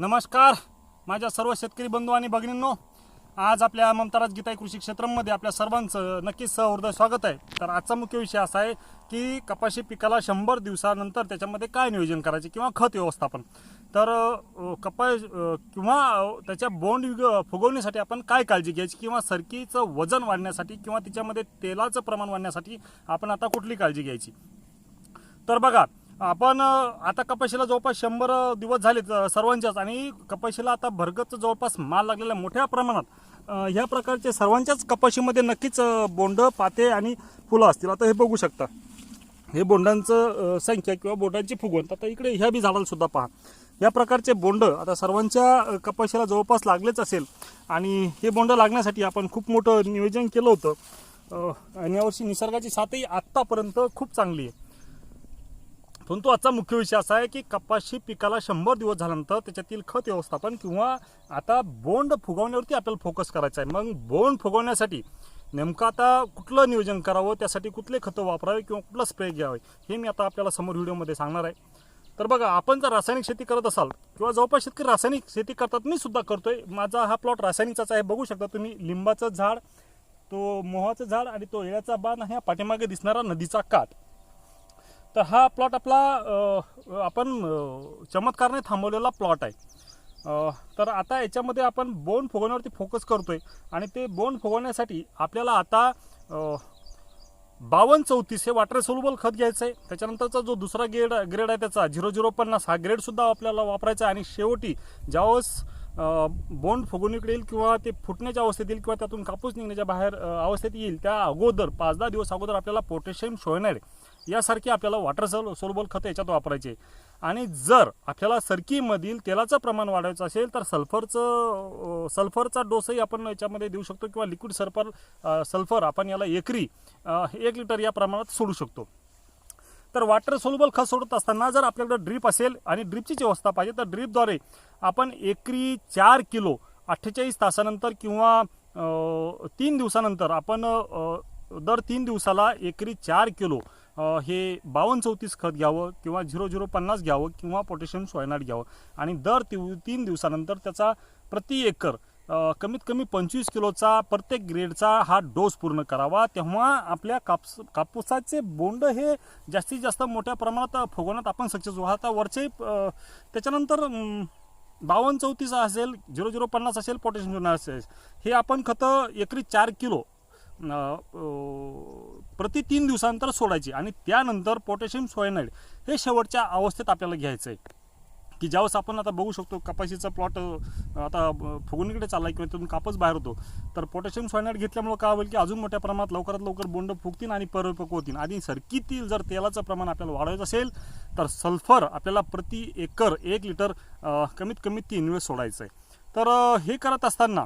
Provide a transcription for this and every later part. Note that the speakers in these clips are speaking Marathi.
नमस्कार. माझ्या सर्व शेतकरी बंधू आणि भगिनींनो आज आपल्या ममताराज गीताई कृषी क्षेत्रामध्ये आपल्या सर्वांचं नक्कीच सहृदय स्वागत आहे. तर आजचा मुख्य विषय असा आहे की कपाशी पिकाला शंभर दिवसानंतर त्याच्यामध्ये काय नियोजन करायचे किंवा खत व्यवस्थापन? तर कपा किंवा त्याच्या बोंड फुगवण्यासाठी आपण काय काळजी घ्यायची किंवा सरकीचं वजन वाढण्यासाठी किंवा तिच्यामध्ये तेलाचं प्रमाण वाढण्यासाठी आपण आता कुठली काळजी घ्यायची? तर बघा आपण आता कपाशीला जवळपास शंभर दिवस झालेत सर्वांच्याच. आणि कपाशीला आता भरगत जवळपास माल लागलेला मोठ्या प्रमाणात. ह्या प्रकारचे सर्वांच्याच कपाशीमध्ये नक्कीच बोंड पाते आणि फुलं असतील. आता हे बघू शकता. हे बोंडांचं संख्या किंवा बोंडांची फुगवण. आता इकडे ह्या बी झाडाला सुद्धा पहा. या प्रकारचे बोंड आता सर्वांच्या कपाशीला जवळपास लागलेच असेल. आणि हे बोंड लागण्यासाठी आपण खूप मोठं नियोजन केलं होतं. आणि यावर्षी निसर्गाची साथही आत्तापर्यंत खूप चांगली आहे. परंतु आजचा मुख्य विषय असा आहे की कपाशी पिकाला शंभर दिवस झाल्यानंतर त्याच्यातील खत व्यवस्थापन किंवा आता बोंड फुगवण्यावरती आपल्याला फोकस करायचा आहे. मग बोंड फुगवण्यासाठी नेमकं आता कुठलं नियोजन करावं? त्यासाठी कुठले खतं वापरावे किंवा कुठलं स्प्रे घ्यावे? हे मी आता आपल्याला समोर व्हिडिओमध्ये सांगणार आहे. तर बघा आपण जर रासायनिक शेती करत असाल किंवा जवळपास शेतकरी रासायनिक शेती करतात मी सुद्धा करतोय. माझा हा प्लॉट रासायनिकचाच आहे. बघू शकता तुम्ही लिंबाचं झाड तो मोहाचं झाड आणि तो येळ्याचा बाण ह्या पाठीमागे दिसणारा नदीचा काठ. तर हा प्लॉट आपला आपण चमत्कारने थांबवलेला प्लॉट आहे. तर आता याच्यामध्ये आपण बोंड फुगवण्यावरती फोकस करतो आहे आणि ते बोंड फुगवण्यासाठी आपल्याला आता बावन्न चौतीस हे वाटर सोल्युबल खत घ्यायचं आहे. त्याच्यानंतरचा जो दुसरा ग्रेड ग्रेड आहे त्याचा झिरो झिरो पन्नास हा ग्रेडसुद्धा आपल्याला वापरायचा आहे. आणि शेवटी ज्यावेळेस बोंड फुगवणीकडे येईल किंवा ते फुटण्याच्या अवस्थेत येईल किंवा त्यातून कापूस निघण्याच्या बाहेर अवस्थेत येईल त्या अगोदर पाच दहा दिवस अगोदर आपल्याला पोटॅशियम शोयनाईड यासारखी आपल्याला वॉटर सोल सोलबोल खतं याच्यात वापरायचे. आणि जर आपल्याला सरकीमधील तेलाचं प्रमाण वाढवायचं असेल तर सल्फरचं सल्फरचा डोसही आपण याच्यामध्ये देऊ शकतो किंवा लिक्विड सल्फर सल्फर आपण याला एकरी एक लिटर या प्रमाणात सोडू शकतो. तर वॉटर सोलबल खत सोडत असताना जर आपल्याकडे ड्रीप असेल आणि ड्रीपची व्यवस्था पाहिजे तर ड्रीपद्वारे आपण एकरी चार किलो अठ्ठेचाळीस तासानंतर किंवा तीन दिवसानंतर आपण दर तीन दिवसाला एकरी चार किलो हे बावन्न चौतीस खत घ्यावं किंवा झिरो झिरो पन्नास घ्यावं किंवा पोटॅशियम सोयनाट घ्यावं. आणि दर ती तीन दिवसानंतर त्याचा प्रति एकर कमीत कमी पंचवीस किलोचा प्रत्येक ग्रेडचा हा डोस पूर्ण करावा. तेव्हा आपल्या कापस कापूसाचे बोंड हे जास्तीत जास्त मोठ्या प्रमाणात फुगवण्यात आपण सक्सेस होऊ आता वरचे त्याच्यानंतर बावन्न चौतीस असेल झिरो झिरो पन्नास असेल पोटॅशियम असेल. हे आपण खतं एकरी चार किलो प्रति तीन दिवसानंतर सोडायची आणि त्यानंतर पोटॅशियम सोयनाईड हे शेवटच्या अवस्थेत आपल्याला घ्यायचं आहे की ज्यावेळेस आपण आता बघू शकतो कपाशीचा प्लॉट आता अ, फुगवणीकडे चालला किंवा तिथून कापस बाहेर होतो. तर पोटॅशियम सोयनाईड घेतल्यामुळे काय होईल की अजून मोठ्या प्रमाणात लवकरात लवकर बोंड फुगतील आणि परिपक्व होतील. आणि सरकीतील जर तेलाचं प्रमाण आपल्याला वाढवायचं असेल तर सल्फर आपल्याला प्रति एकर एक लिटर कमीत कमी तीन वेळ सोडायचं आहे तर हे करत असताना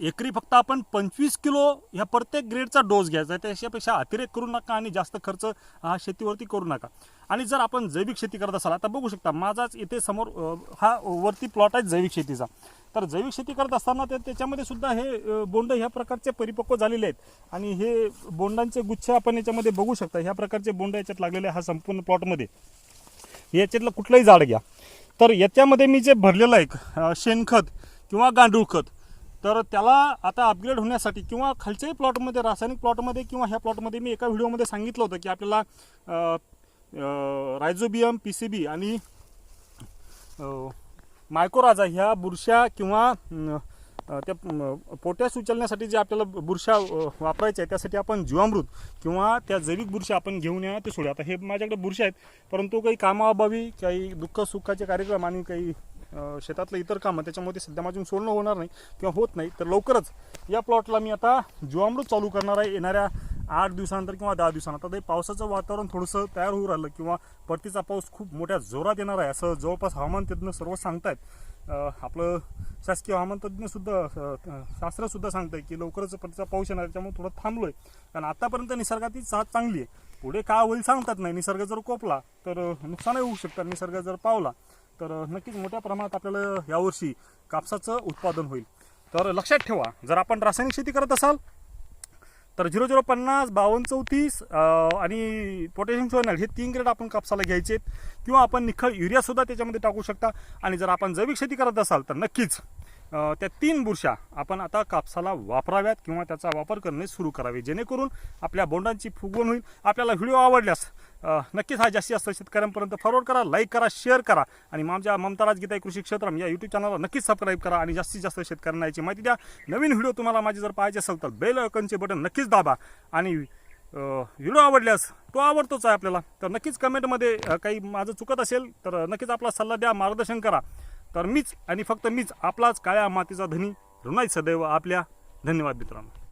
एकरी फक्त आपण पंचवीस किलो ह्या प्रत्येक ग्रेडचा डोस घ्यायचा आहे. त्याच्यापेक्षा अतिरेक करू नका आणि जास्त खर्च हा शेतीवरती करू नका. आणि जर आपण जैविक शेती करत असाल आता बघू शकता माझाच इथे समोर हा वरती प्लॉट आहे जैविक शेतीचा. तर जैविक शेती करत असताना ते त्याच्यामध्ये सुद्धा हे बोंड ह्या प्रकारचे परिपक्व झालेले आहेत. आणि हे बोंडांचे गुच्छ आपण याच्यामध्ये बघू शकता. ह्या प्रकारचे बोंड याच्यात लागलेले हा संपूर्ण प्लॉटमध्ये याच्यातलं कुठलंही झाड घ्या. तर याच्यामध्ये मी जे भरलेलं आहे शेणखत किंवा गांडूळ खत तर त्याला आता अपग्रेड होण्यासाठी किंवा खालच्याही प्लॉटमध्ये रासायनिक प्लॉटमध्ये किंवा ह्या प्लॉटमध्ये मी एका व्हिडिओमध्ये सांगितलं होतं की आपल्याला रायझोबियम पी सी बी आणि अ, मायकोराजा ह्या बुरशा किंवा त्या अं, पोटॅश उचलण्यासाठी जे आपल्याला बुरशा वापरायच्या आहे त्यासाठी आपण जीवामृत किंवा त्या जैविक बुरशा आपण घेऊन या ते सोडूया. आता हे माझ्याकडे बुरशा आहेत परंतु काही कामाअभावी काही दुःख सुखाचे कार्यक्रम आणि काही शेतातलं इतर कामं त्याच्यामध्ये सध्या माझून सोडणं होणार नाही किंवा होत नाही तर लवकरच या प्लॉटला मी आता जीवामृत चालू करणार आहे. येणाऱ्या आठ दिवसानंतर किंवा दहा दिवसानंतर. आता हे पावसाचं वातावरण थोडंसं तयार होऊ राहिलं किंवा परतीचा पाऊस खूप मोठ्या जोरात येणार आहे असं जवळपास हवामान तज्ज्ञ सर्व सांगतायत. आपलं शासकीय हवामान तज्ज्ञ सांगतं आहे सांगतंय की लवकरच परतीचा पाऊस येणार त्यामुळे थोडं थांबलोय. कारण आत्तापर्यंत निसर्गाची साथ चांगली आहे. पुढे का होईल सांगतात नाही. निसर्ग जर कोपला तर नुकसानही होऊ शकतं निसर्ग जर पावला तर नक्कीच मोठ्या प्रमाणात आपल्याला यावर्षी कापसाचं उत्पादन होईल. तर लक्षात ठेवा जर आपण रासायनिक शेती करत असाल तर झिरो झिरो पन्नास बावन्न चौतीस आणि पोटॅशियम सोनल हे तीन ग्रेड आपण कापसाला घ्यायचे आहेत. किंवा आपण निखळ युरियासुद्धा त्याच्यामध्ये टाकू शकता. आणि जर आपण जैविक शेती करत असाल तर नक्कीच त्या तीन बुरशा आपण आता कापसाला वापराव्यात किंवा त्याचा वापर करणे सुरू करावे. जेणेकरून आपल्या बोंडांची फुगवण होईल. आपल्याला व्हिडिओ आवडल्यास नक्कीच हा जास्तीत जास्त शेतकऱ्यांपर्यंत फॉरवर्ड करा लाईक करा शेअर करा. आणि आमच्या ममताराज गीता कृषी क्षेत्रम या यूट्यूब चॅनलला नक्कीच सबस्क्राईब करा आणि जास्तीत जास्त शेतकऱ्यांना याची माहिती द्या. नवीन व्हिडिओ तुम्हाला माझे जर पाहायचे असेल तर बेल आयकॉनचे बटन नक्कीच दाबा. आणि व्हिडिओ आवडल्यास तो आवडतोच आहे आपल्याला. तर नक्कीच कमेंटमध्ये काही माझं चुकत असेल तर नक्कीच आपला सल्ला द्या मार्गदर्शन करा. तर मीच आणि फक्त मीच आपलाच काळ्या मातीचा धनी ऋणाई सदैव आपल्या. धन्यवाद मित्रांनो.